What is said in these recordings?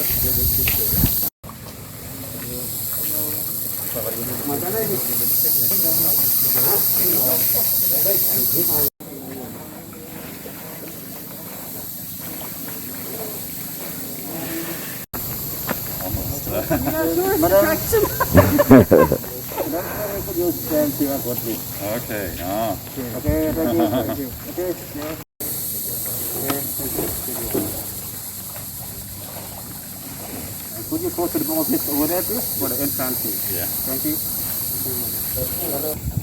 Okay, ah. Okay, thank you. Thank you. Okay. e thank you. And could you go to the office over there, please, for the entrance? Yeah. Thank you.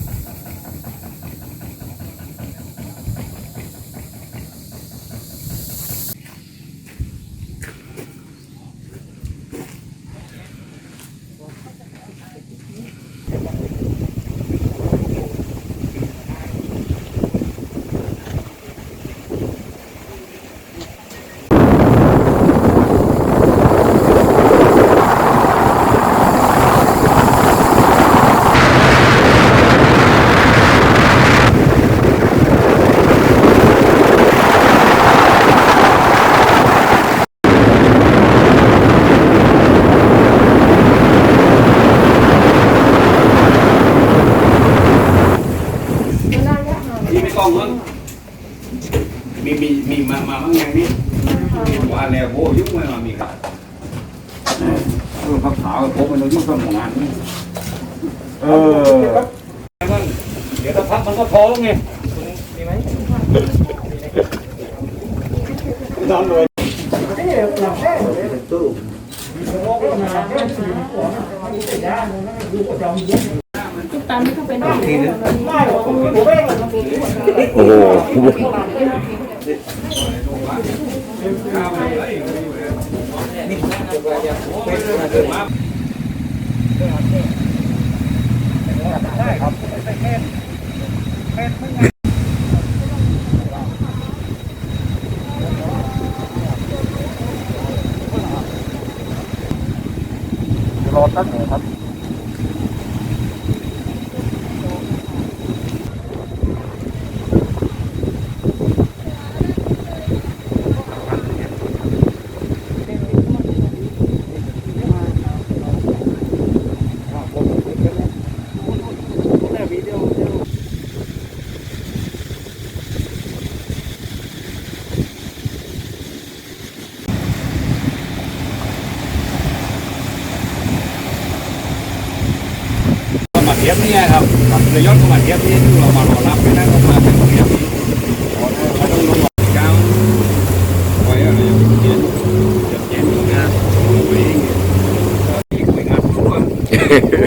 มีมา มาบ้างไงนี่ว่าแล้วโบยุ่งไม่มามีกันเออพักขาวผมมันยุ่คสมองานนี่เออเดี๋ยวถ้าพักมันก็ล้วงไงมีไหมนอนเลยตู้ตามที่เขาไปนโอ้โหได้ครับเป็นแค่เป็นเพื่อนรอตั้งหนึ่งครับทียบเนี่ยครับเรือยอดขวัญเทียบนี่เรามารอรับไม่ได้เรามาเป็นเทียบนี้เราต้องลงก้าวไวอะไรย่างเงี้ยเจ็บเจบงานลงไปเงานุก